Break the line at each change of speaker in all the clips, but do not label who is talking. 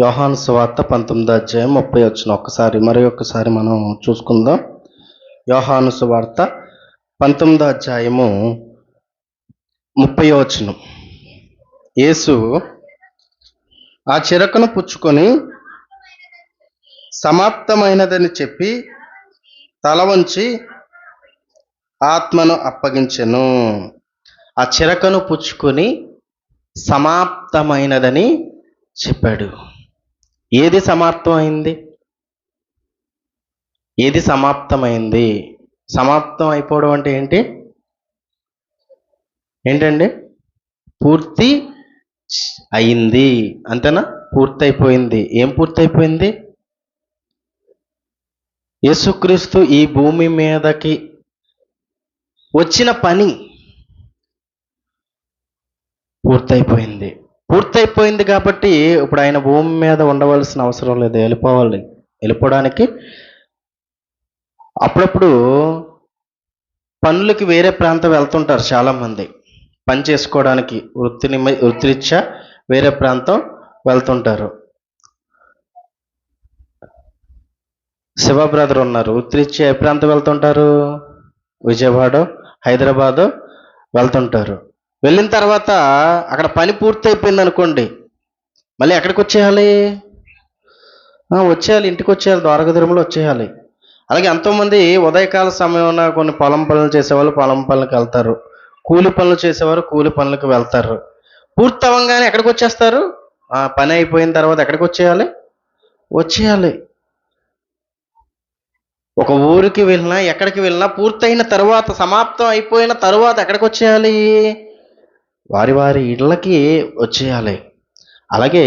యోహాను సువార్త పంతొమ్మిది అధ్యాయం ముప్పై వచ్చిన ఒక్కసారి మరి ఒక్కసారి మనం చూసుకుందాం. యోహాను సువార్త పంతొమ్మిది అధ్యాయము ముప్పై వచనం. యేసు ఆ చిరకను పుచ్చుకొని సమాప్తమైనదని చెప్పి తల వంచి ఆత్మను అప్పగించెను. ఆ చిరకను పుచ్చుకొని సమాప్తమైనదని చెప్పాడు. ఏది సమాప్తమైంది? ఏది సమాప్తమైంది? సమాప్తం అయిపోవడం అంటే ఏంటి? ఏంటండి? పూర్తి అయింది. అంతేనా? పూర్తయిపోయింది. ఏం పూర్తి అయిపోయింది యేసుక్రీస్తు ఈ భూమి మీదకి వచ్చిన పని పూర్తయిపోయింది. పూర్తయిపోయింది కాబట్టి ఇప్పుడు ఆయన భూమి మీద ఉండవలసిన అవసరం లేదు. వెళ్ళిపోవాలి. వెళ్ళిపోవడానికి అప్పుడప్పుడు పనులకి వేరే ప్రాంతం వెళ్తుంటారు చాలామంది. పని చేసుకోవడానికి వృత్తిని వృత్తిరీత్యా వేరే ప్రాంతం వెళ్తుంటారు. శివ బ్రదర్ ఉన్నారు. వృత్తిరీత్యా ఏ ప్రాంతం వెళ్తుంటారు? విజయవాడ హైదరాబాదు వెళ్తుంటారు. వెళ్ళిన తర్వాత అక్కడ పని పూర్తి అయిపోయింది అనుకోండి మళ్ళీ ఎక్కడికి వచ్చేయాలి? వచ్చేయాలి ఇంటికి వచ్చేయాలి ద్వారకధర్మలో వచ్చేయాలి. అలాగే ఎంతోమంది ఉదయకాల సమయంలో కొన్ని పొలం పనులు చేసేవాళ్ళు పొలం పనులకు వెళ్తారు. కూలి పనులు చేసేవారు కూలి పనులకు వెళ్తారు. పూర్తి అవ్వగానే ఎక్కడికి వచ్చేస్తారు? ఆ పని అయిపోయిన తర్వాత ఎక్కడికి వచ్చేయాలి? వచ్చేయాలి. ఒక ఊరికి వెళ్ళినా ఎక్కడికి వెళ్ళినా పూర్తయిన తర్వాత సమాప్తం అయిపోయిన తర్వాత ఎక్కడికి వచ్చేయాలి? వారి వారి ఇళ్ళకి వచ్చేయాలి. అలాగే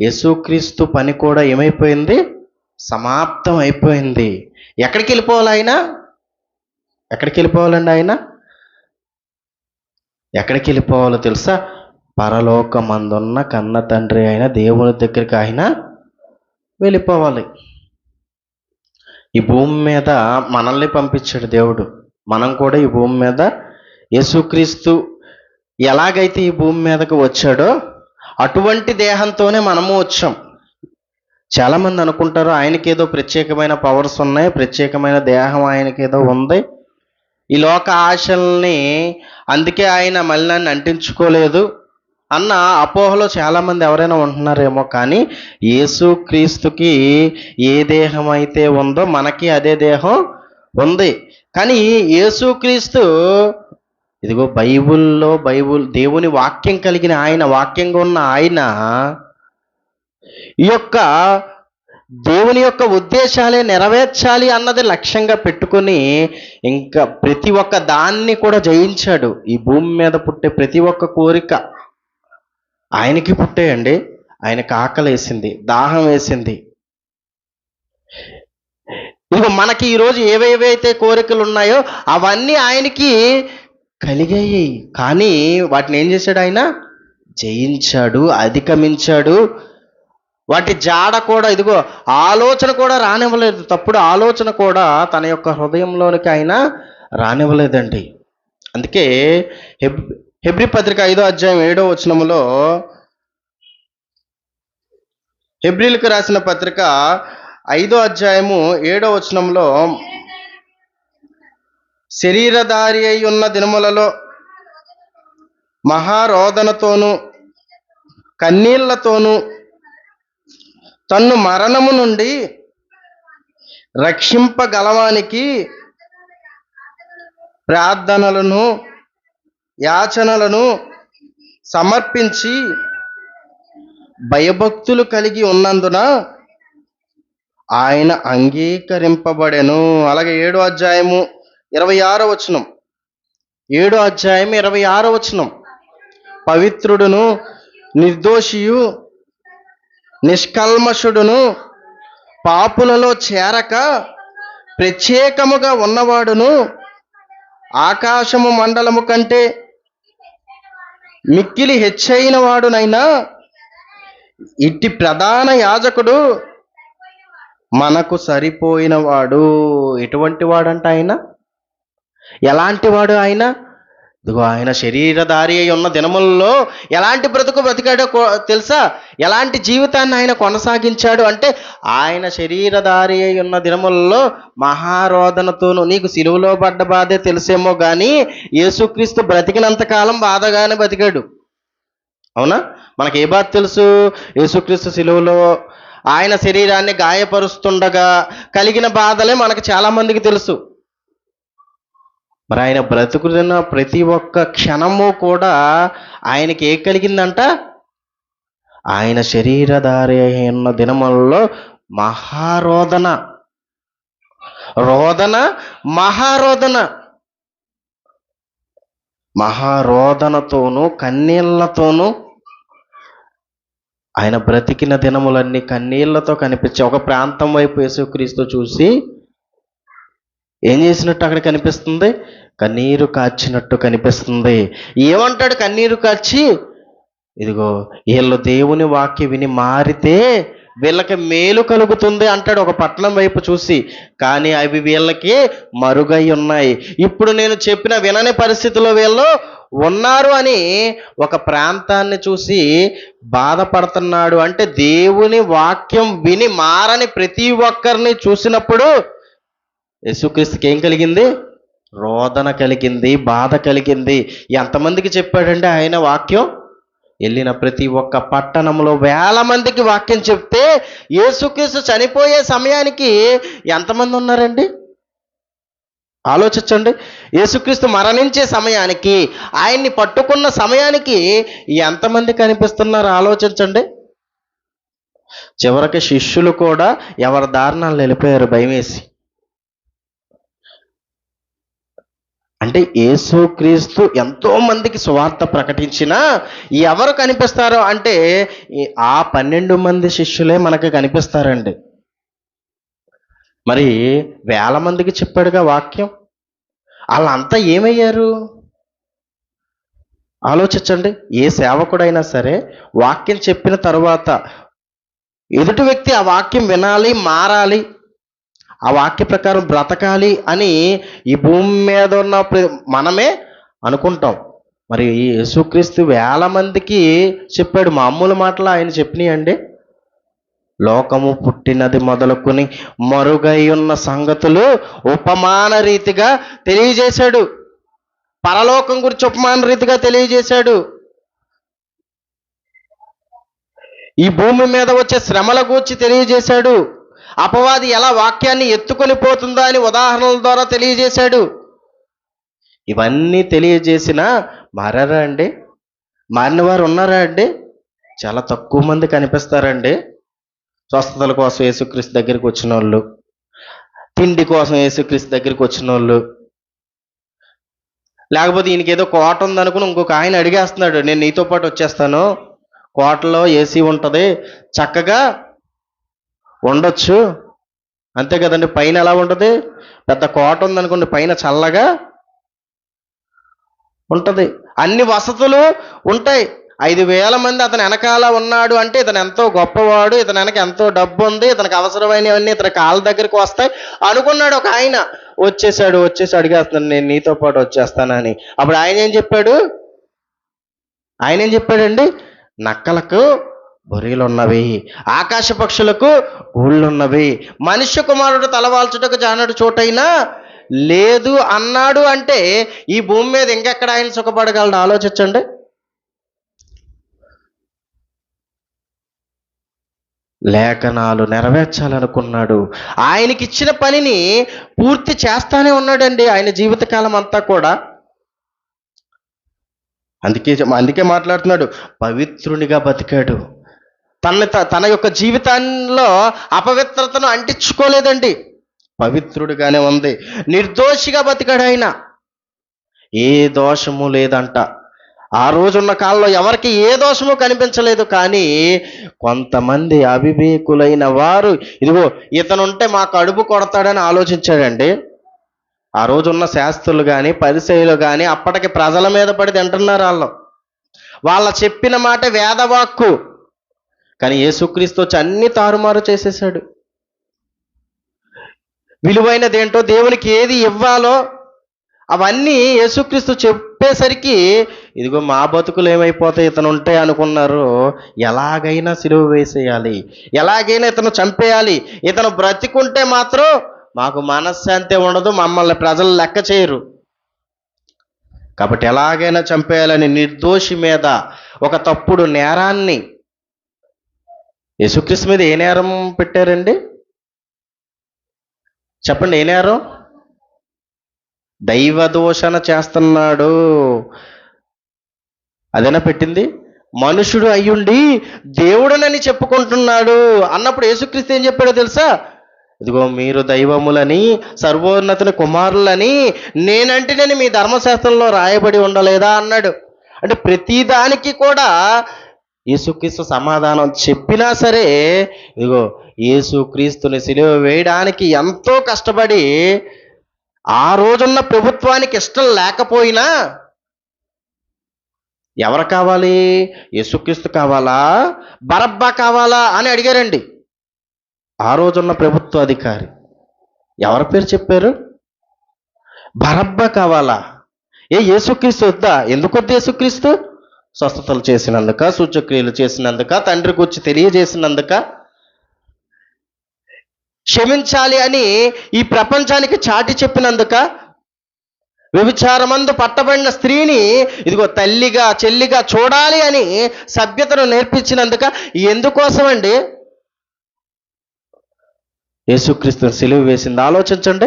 యేసుక్రీస్తు పని కూడా ఏమైపోయింది? సమాప్తం అయిపోయింది. ఎక్కడికి వెళ్ళిపోవాలి ఆయన? ఎక్కడికి వెళ్ళిపోవాలండి ఆయన? ఎక్కడికి వెళ్ళిపోవాలో తెలుసా? పరలోకమందున్న కన్న తండ్రి అయిన దేవుని దగ్గరికి ఆయన వెళ్ళిపోవాలి. ఈ భూమి మీద మనల్ని పంపించాడు దేవుడు. మనం కూడా ఈ భూమి మీద యేసుక్రీస్తు ఎలాగైతే ఈ భూమి మీదకు వచ్చాడో అటువంటి దేహంతోనే మనము వచ్చాం. చాలామంది అనుకుంటారు ఆయనకి ఏదో ప్రత్యేకమైన పవర్స్ ఉన్నాయి ప్రత్యేకమైన దేహం ఆయనకి ఏదో ఉంది. ఈ లోక ఆశల్ని అందుకే ఆయన మలినాన్ని అంటించుకోలేదు అన్న అపోహలో చాలామంది ఎవరైనా ఉంటున్నారేమో కానీ యేసు క్రీస్తుకి ఏ దేహం అయితే ఉందో మనకి అదే దేహం ఉంది. కానీ యేసుక్రీస్తు ఇదిగో బైబుల్లో బైబుల్ దేవుని వాక్యం కలిగిన ఆయన వాక్యంగా ఉన్న ఆయన ఈ యొక్క దేవుని యొక్క ఉద్దేశాలే నెరవేర్చాలి అన్నది లక్ష్యంగా పెట్టుకొని ఇంకా ప్రతి ఒక్క దాన్ని కూడా జయించాడు. ఈ భూమి మీద పుట్టే ప్రతి ఒక్క కోరిక ఆయనకి పుట్టేయండి. ఆయనకు ఆకలి వేసింది దాహం వేసింది. ఇక మనకి ఈరోజు ఏవేవైతే కోరికలు ఉన్నాయో అవన్నీ ఆయనకి కలిగాయి. కానీ వాటిని ఏం చేశాడు ఆయన? జయించాడు అధిగమించాడు. వాటి జాడ కూడా ఇదిగో ఆలోచన కూడా రానివ్వలేదు. తప్పుడు ఆలోచన కూడా తన యొక్క హృదయంలోనికి ఆయన రానివ్వలేదండి. అందుకే హెబ్ హెబ్రి పత్రిక ఐదో అధ్యాయం ఏడో వచనములో హెబ్రిలకు రాసిన పత్రిక ఐదో అధ్యాయము ఏడో వచనంలో శరీరధారి అయి ఉన్న దినములలో మహారోదనతోనూ కన్నీళ్ళతోనూ తన్ను మరణము నుండి రక్షింపగలవానికి ప్రార్థనలను యాచనలను సమర్పించి భయభక్తులు కలిగి ఉన్నందున ఆయన అంగీకరింపబడెను. అలాగే ఏడో అధ్యాయము ఇరవై ఆరో వచనం. ఏడో అధ్యాయం ఇరవై ఆరో వచనం. పవిత్రుడును నిర్దోషియు నిష్కల్మషుడును పాపులలో చేరక ప్రత్యేకముగా ఉన్నవాడును ఆకాశము మండలము కంటే మిక్కిలి హెచ్చైన వాడునైనా ఇట్టి ప్రధాన యాజకుడు మనకు సరిపోయినవాడు. ఎటువంటి వాడంట ఆయన? ఎలాంటి వాడు ఆయన? ఇదిగో ఆయన శరీరధారి అయి ఉన్న దినముల్లో ఎలాంటి బ్రతుకు బ్రతికాడో కో- తెలుసా? ఎలాంటి జీవితాన్ని ఆయన కొనసాగించాడు అంటే ఆయన శరీరధారి అయి ఉన్న దినముల్లో మహారోధనతోనూ నీకు సిలువలో పడ్డ బాధే తెలుసేమో కానీ యేసుక్రీస్తు బ్రతికినంత కాలం బాధగానే బ్రతికాడు అవునా? మనకి ఏ బాధ తెలుసు? యేసుక్రీస్తు సిలువలో ఆయన శరీరాన్ని గాయపరుస్తుండగా కలిగిన బాధలే మనకు చాలామందికి తెలుసు. మరి ఆయన బ్రతుకుతున్న ప్రతి ఒక్క క్షణము కూడా ఆయనకి ఏ కలిగిందంట? ఆయన శరీరధారి అయిన దినములలో మహారోదన. రోదన మహారోదన. మహారోదనతోనూ కన్నీళ్ళతోనూ ఆయన బ్రతికిన దినములన్నీ కన్నీళ్ళతో కనిపించే ఒక ప్రాంతం వైపు యేసుక్రీస్తు చూసి ఏం చేసినట్టు అక్కడ కనిపిస్తుంది? కన్నీరు కాచినట్టు కనిపిస్తుంది. ఏమంటాడు కన్నీరు కాచి ఇదిగో వీళ్ళు దేవుని వాక్య విని మారితే వీళ్ళకి మేలు కలుగుతుంది అంటాడు ఒక పట్టణం వైపు చూసి. కానీ అవి వీళ్ళకి మరుగై ఉన్నాయి. ఇప్పుడు నేను చెప్పిన వినని పరిస్థితిలో వీళ్ళు ఉన్నారు అని ఒక ప్రాంతాన్ని చూసి బాధపడుతున్నాడు. అంటే దేవుని వాక్యం విని మారని ప్రతి ఒక్కరిని చూసినప్పుడు యేసుక్రీస్తుకి ఏం కలిగింది? రోదన కలిగింది బాధ కలిగింది. ఎంతమందికి చెప్పాడండి ఆయన వాక్యం? వెళ్ళిన ప్రతి ఒక్క పట్టణంలో వేల మందికి వాక్యం చెప్తే యేసుక్రీస్తు చనిపోయే సమయానికి ఎంతమంది ఉన్నారండి? ఆలోచించండి. యేసుక్రీస్తు మరణించే సమయానికి ఆయన్ని పట్టుకున్న సమయానికి ఎంతమంది కనిపిస్తున్నారు? ఆలోచించండి. చివరికి శిష్యులు కూడా ఎవరి దారుణాలు వెళ్ళిపోయారు భయమేసి. అంటే యేసుక్రీస్తు ఎంతో మందికి సువార్త ప్రకటించినా ఎవరు కనిపిస్తారో అంటే ఆ పన్నెండు మంది శిష్యులే మనకి కనిపిస్తారండి. మరి వేల మందికి చెప్పాడుగా వాక్యం? వాళ్ళంతా ఏమయ్యారు? ఆలోచించండి. ఏ సేవకుడైనా సరే వాక్యం చెప్పిన తర్వాత ఎదుటి వ్యక్తి ఆ వాక్యం వినాలి మారాలి ఆ వాక్య ప్రకారం బ్రతకాలి అని ఈ భూమి మీద ఉన్న మనమే అనుకుంటాం. మరి యేసుక్రీస్తు వేల మందికి చెప్పాడు మామూలు మాటలు ఆయన చెప్పినాయండి. లోకము పుట్టినది మొదలుకొని మరుగై ఉన్న సంగతులు ఉపమాన రీతిగా తెలియజేశాడు. పరలోకం గురించి ఉపమాన రీతిగా తెలియజేశాడు. ఈ భూమి మీద వచ్చే శ్రమల గూర్చి తెలియజేశాడు. అపవాది ఎలా వాక్యాన్ని ఎత్తుకొని పోతుందా అని ఉదాహరణల ద్వారా తెలియజేశాడు. ఇవన్నీ తెలియజేసిన మారారా అండి? మారిన వారు ఉన్నారా అండి? చాలా తక్కువ మంది కనిపిస్తారండి. స్వస్థతల కోసం యేసుక్రీస్తు దగ్గరికి వచ్చిన వాళ్ళు తిండి కోసం యేసుక్రీస్తు దగ్గరికి వచ్చిన వాళ్ళు లేకపోతే ఈయనకి ఏదో కోట ఉందనుకుని ఇంకొక ఆయన అడిగేస్తున్నాడు నేను నీతో పాటు వచ్చేస్తాను. కోటలో ఏసీ ఉంటుంది. చక్కగా ఉండొచ్చు. అంతే కదండి పైన ఎలా ఉంటుంది? పెద్ద కోట ఉందనుకోండి పైన చల్లగా ఉంటుంది. అన్ని వసతులు ఉంటాయి. ఐదు వేల మంది అతని వెనకాల ఉన్నాడు అంటే ఇతను ఎంతో గొప్పవాడు ఇతను వెనక ఎంతో డబ్బు ఉంది ఇతనికి అవసరమైనవన్నీ ఇతని కాళ్ళ దగ్గరికి వస్తాయి. అనుకున్నాడు ఒక ఆయన వచ్చేసాడు వచ్చేసి అడిగేస్తున్నాడు నేను నీతో పాటు వచ్చేస్తానని. అప్పుడు ఆయన ఏం చెప్పాడు? ఆయన ఏం చెప్పాడండి? నక్కలకు బొరీలు ఉన్నవి ఆకాశ పక్షులకు ఊళ్ళున్నవి. మనుష్య కుమారుడు తలవాల్చుటకు జానడు చోటైనా లేదు అన్నాడు అంటే ఈ భూమి మీద ఇంకెక్కడ ఆయన సుఖపడగలడు? ఆలోచించండి. లేఖనాలు నెరవేర్చాలనుకున్నాడు. ఆయనకి ఇచ్చిన పనిని పూర్తి చేస్తానే ఉన్నాడండి ఆయన జీవితకాలం అంతా కూడా. అందుకే అందుకే మాట్లాడుతున్నాడు. పవిత్రునిగా బతికాడు. తన తన యొక్క జీవితంలో అపవిత్రతను అంటించుకోలేదండి. పవిత్రుడిగానే ఉంది. నిర్దోషిగా బతికాడు ఆయన. ఏ దోషము లేదంట. ఆ రోజున్న కాలంలో ఎవరికి ఏ దోషము కనిపించలేదు కానీ కొంతమంది అవివేకులైన వారు ఇదిగో ఇతనుంటే మా కడుపు కొడతాడని ఆలోచించాడండి. ఆ రోజున్న శాస్త్రులు కానీ పరిచయులు కానీ అప్పటికి ప్రజల మీద పడి తింటున్నారు వాళ్ళు. వాళ్ళ చెప్పిన మాట వేదవాక్కు. కానీ యేసుక్రీస్తు వచ్చి అన్ని తారుమారు చేసేసాడు విలువైనది ఏంటో దేవునికి ఏది ఇవ్వాలో అవన్నీ యేసుక్రీస్తు చెప్పేసరికి ఇదిగో మా బతుకులు ఏమైపోతాయి ఇతను ఉంటే అనుకున్నారు. ఎలాగైనా సిలువ వేసేయాలి. ఎలాగైనా ఇతను చంపేయాలి. ఇతను బ్రతికుంటే మాత్రం మాకు మనశ్శాంతి ఉండదు మమ్మల్ని ప్రజలు లెక్క చేయరు. కాబట్టి ఎలాగైనా చంపేయాలని నిర్దోషి మీద ఒక తప్పుడు నేరాన్ని యేసుక్రీస్తు మీద ఏ నేరం పెట్టారండి? చెప్పండి ఏ నేరం? దైవ దోషణ చేస్తున్నాడు. అదేనా పెట్టింది? మనుషుడు అయ్యుండి దేవుడనని చెప్పుకుంటున్నాడు. అన్నప్పుడు యేసుక్రీస్తు ఏం చెప్పాడో తెలుసా? ఇదిగో మీరు దైవములని సర్వోన్నతుని కుమారులని నేనంటే నేను మీ ధర్మశాస్త్రంలో రాయబడి ఉండలేదా? అన్నాడు. అంటే ప్రతిదానికి కూడా యేసుక్రీస్తు సమాధానం చెప్పినా సరే ఇదిగో యేసుక్రీస్తుని సిలువ వేయడానికి ఎంతో కష్టపడి ఆ రోజున్న ప్రభుత్వానికి ఇష్టం లేకపోయినా ఎవరు కావాలి? యేసుక్రీస్తు కావాలా? బరబ్బా కావాలా? అని అడిగారండి. ఆ రోజున్న ప్రభుత్వ అధికారి. ఎవరి పేరు చెప్పారు? బరబ్బా కావాలా? ఏ యేసుక్రీస్తు వద్దా? ఎందుకు వద్దు యేసుక్రీస్తు? స్వస్థతలు చేసినందుక సూచక్రియలు చేసినందుక తండ్రి గురించి తెలియజేసినందుక క్షమించాలి అని ఈ ప్రపంచానికి చాటి చెప్పినందుక వ్యభిచారమందు పట్టబడిన స్త్రీని ఇదిగో తల్లిగా చెల్లిగా చూడాలి అని సభ్యతను నేర్పించినందుక ఎందుకోసం అండి యేసుక్రీస్తుని సెలవు వేసింది. ఆలోచించండి.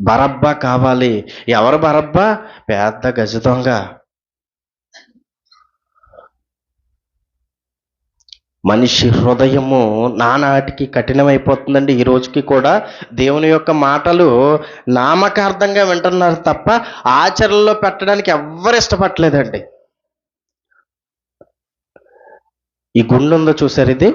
బరబ్బా కావాలి. ఎవరు బరబ్బా? పెద్ద గజ దొంగ. మనిషి హృదయము నానాటికి కఠినమైపోతుందండి. ఈ రోజుకి కూడా దేవుని యొక్క మాటలు నామకార్థంగా వింటున్నారు తప్ప ఆచరణలో పెట్టడానికి ఎవ్వరు ఇష్టపడలేదండి ఈ గుండు ఉందో చూసారు ఇది?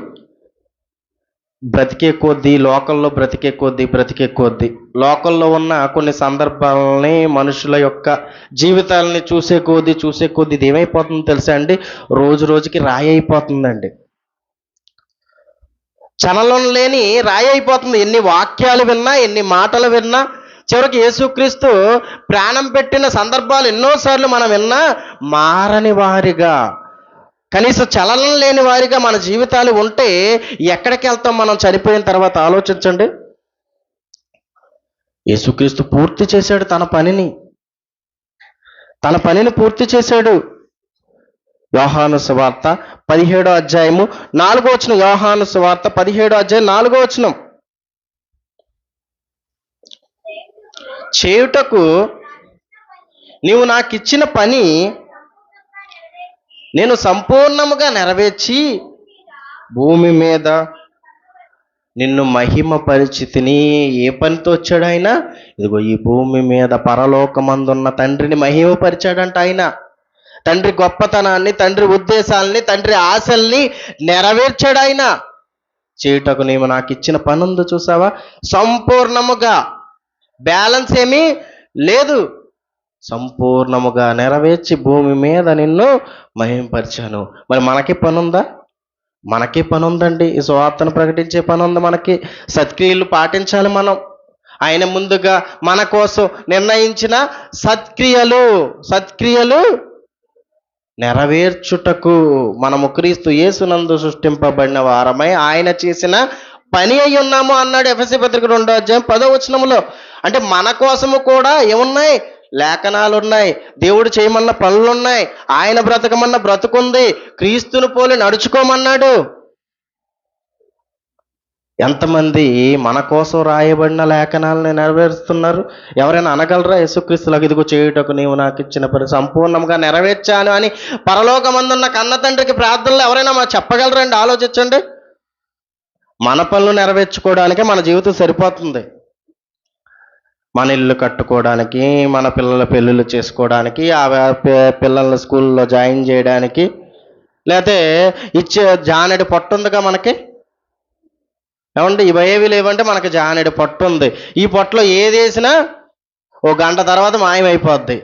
బ్రతికే కొద్దీ లోకల్లో బ్రతికే కొద్దీ బ్రతికే కొద్దీ. లోకల్లో ఉన్న కొన్ని సందర్భాలని మనుషుల యొక్క జీవితాలని చూసే కొద్దీ చూసే కొద్దీ ఇది ఏమైపోతుందో తెలుసా అండి? రోజు రోజుకి రాయి అయిపోతుందండి. చనలం లేని రాయి అయిపోతుంది. ఎన్ని వాక్యాలు విన్నా ఎన్ని మాటలు విన్నా చివరికి యేసుక్రీస్తు ప్రాణం పెట్టిన సందర్భాలు ఎన్నోసార్లు మనం విన్నా మారని వారిగా. కనీసం చలనం లేని వారిగా మన జీవితాలు ఉంటే ఎక్కడికి వెళ్తాం మనం చనిపోయిన తర్వాత ఆలోచించండి. యేసుక్రీస్తు పూర్తి చేశాడు తన పనిని. తన పనిని పూర్తి చేశాడు. యోహాను సువార్త పదిహేడో అధ్యాయము నాలుగో వచనం. యోహాను సువార్త పదిహేడో అధ్యాయం నాలుగో వచనం. చేయుటకు నీవు నాకు ఇచ్చిన పని నేను సంపూర్ణముగా నెరవేర్చి భూమి మీద నిన్ను మహిమ పరిచితిని ఏ పనితో వచ్చాడు ఆయన? ఇదిగో ఈ భూమి మీద పరలోకమందున్న తండ్రిని మహిమపరిచాడంట ఆయన. తండ్రి గొప్పతనాన్ని తండ్రి ఉద్దేశాలని తండ్రి ఆశల్ని నెరవేర్చాడు ఆయన. చేయుటకు నీవు నాకు ఇచ్చిన పనుందో చూసావా? సంపూర్ణముగా. బ్యాలెన్స్ ఏమీ లేదు. సంపూర్ణముగా నెరవేర్చి భూమి మీద నిన్ను మహింపరిచాను. మరి మనకి పనుందా? మనకి పని ఉందండి ఈ సువార్తను ప్రకటించే పని ఉంది మనకి. సత్క్రియలు పాటించాలి మనం. ఆయన ముందుగా మన కోసం నిర్ణయించిన సత్క్రియలు సత్క్రియలు నెరవేర్చుటకు మనము క్రీస్తు యేసునందు సృష్టింపబడిన వారమై ఆయన చేసిన పని అయి ఉన్నాము అన్నాడు ఎఫ్ఎస్సి పత్రిక రెండో అధ్యాయం పదో వచనములో. అంటే మన కోసము కూడా ఏమున్నాయి? లేఖనాలు ఉన్నాయి దేవుడు చేయమన్న పనులు ఉన్నాయి ఆయన బ్రతకమన్న బ్రతుకుంది. క్రీస్తును పోలి నడుచుకోమన్నాడు. ఎంతమంది మన కోసం రాయబడిన లేఖనాలను నెరవేరుస్తున్నారు? ఎవరైనా అనగలరా? యేసుక్రీస్తులకు ఇదిగో చేయుటకు నీవు నాకు ఇచ్చిన పని సంపూర్ణంగా నెరవేర్చాను అని పరలోకమందున్న కన్న తండ్రికి ప్రార్థనలు ఎవరైనా మా చెప్పగలరండి ఆలోచించండి. మన పనులు నెరవేర్చుకోవడానికే మన జీవితం సరిపోతుంది. మన ఇల్లు కట్టుకోవడానికి మన పిల్లల పెళ్ళిళ్ళు చేసుకోవడానికి ఆ పిల్లల పిల్లల్ని స్కూల్లో జాయిన్ చేయడానికి లేకపోతే ఇచ్చే జానెడు పొట్టు ఉందిగా మనకి ఏమంటే ఇవేవి లేవంటే మనకి జానెడు పొట్టు ఉంది ఈ పొట్టలో ఏది వేసినా ఓ గంట తర్వాత మాయమైపోద్ది.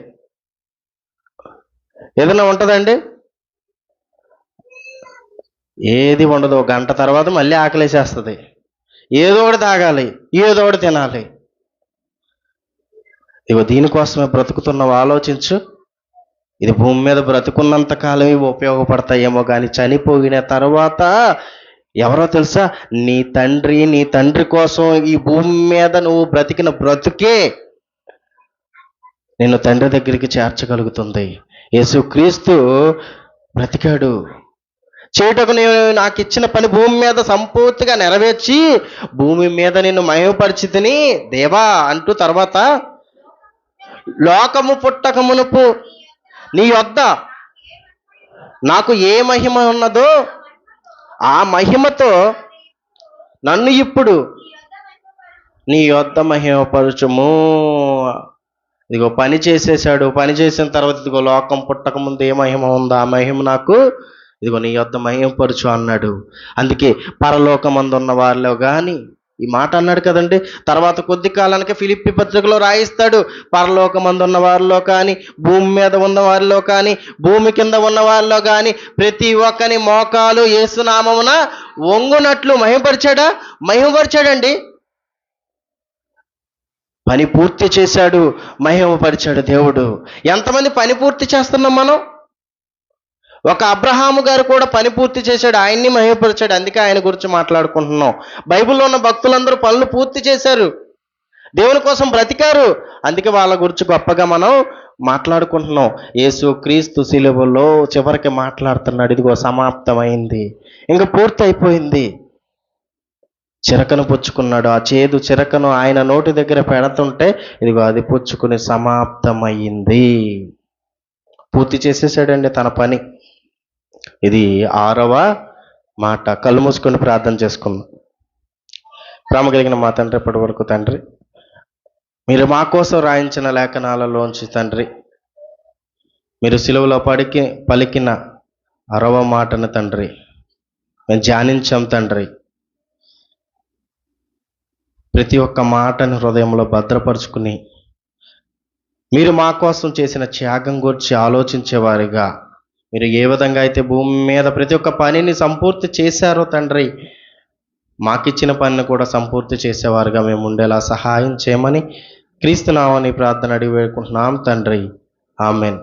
ఏదైనా ఉంటుందండి? ఏది ఉండదు. ఒక గంట తర్వాత మళ్ళీ ఆకలేసేస్తుంది. ఏదో ఒకటి తాగాలి. ఏదో ఒకటి తినాలి. ఇగో దీనికోసమే బ్రతుకుతున్నావు ఆలోచించు. ఇది భూమి మీద బ్రతుకున్నంత కాలం ఇవి ఉపయోగపడతాయేమో కానీ చనిపోయిన తర్వాత ఎవరో తెలుసా? నీ తండ్రి నీ తండ్రి కోసం ఈ భూమి మీద నువ్వు బ్రతికిన బ్రతుకే నిన్ను తండ్రి దగ్గరికి చేర్చగలుగుతుంది. యేసుక్రీస్తు బ్రతికాడు. చేయుటకు నేను నాకు ఇచ్చిన పని భూమి మీద సంపూర్తిగా నెరవేర్చి భూమి మీద నిన్ను మయమపరిచితిని దేవా అంటూ తర్వాత లోకము పుట్టక మునుపు నీ యొద్ద నాకు ఏ మహిమ ఉన్నదో ఆ మహిమతో నన్ను ఇప్పుడు నీ యొద్ద మహిమపరచుము. ఇదిగో పని చేసేసాడు పని చేసిన తర్వాత ఇదిగో లోకం పుట్టక ముందు ఏ మహిమ ఉందో ఆ మహిమ నాకు ఇదిగో నీ యొద్ద మహిమపరచు అన్నాడు. అందుకే పరలోకమందు ఉన్న వారిలో కానీ ఈ మాట అన్నాడు కదండి. తర్వాత కొద్ది కాలానికి ఫిలిప్పి పత్రికలో రాయిస్తాడు. పరలోకమందు ఉన్న వారిలో కానీ భూమి మీద ఉన్న వారిలో కానీ భూమి కింద ఉన్న వారిలో కానీ ప్రతి ఒక్కని మోకాలు ఏసునామమున వంగునట్లు మహిమపరిచాడా మహిమపరిచాడండి పని పూర్తి చేశాడు. మహిమపరిచాడు దేవుడు. ఎంతమంది పని పూర్తి చేస్తున్నాం మనం? ఒక అబ్రహాము గారు కూడా పని పూర్తి చేశాడు ఆయన్ని మహిమపరిచాడు అందుకే ఆయన గురించి మాట్లాడుకుంటున్నాం. బైబిల్లో ఉన్న భక్తులందరూ పనులు పూర్తి చేశారు. దేవుని కోసం బ్రతికారు. అందుకే వాళ్ళ గురించి గొప్పగా మనం మాట్లాడుకుంటున్నాం. యేసు క్రీస్తు శిలువలో చివరికి మాట్లాడుతున్నాడు ఇదిగో సమాప్తమైంది. ఇంకా పూర్తి అయిపోయింది చిరకను పుచ్చుకున్నాడు. ఆ చేదు చిరకను ఆయన నోటి దగ్గర పెడుతుంటే ఇదిగో అది పుచ్చుకుని సమాప్తమయ్యింది పూర్తి చేసేసాడండి తన పని. ఇది ఆరవ మాట. కళ్ళు మూసుకొని ప్రార్థన చేసుకుందాం. ప్రేమ కలిగిన మా తండ్రి ఇప్పటి వరకు తండ్రి మీరు మా కోసం రాయించిన లేఖనాలలోంచి తండ్రి మీరు సిలువలో పడికి పలికిన అరవ మాటను తండ్రి మేము ధ్యానించాం తండ్రి. ప్రతి ఒక్క మాటను హృదయంలో భద్రపరుచుకుని మీరు మా కోసం చేసిన త్యాగం గురించి ఆలోచించేవారిగా మీరు ఏ విధంగా అయితే భూమి మీద ప్రతి ఒక్క పనిని సంపూర్తి చేశారో తండ్రి మాకిచ్చిన పనిని కూడా సంపూర్తి చేసేవారుగా మేము ఉండేలా సహాయం చేయమని క్రీస్తునామని ప్రార్థన అడిగి వేడుకుంటున్నాం తండ్రి. ఆమెన్.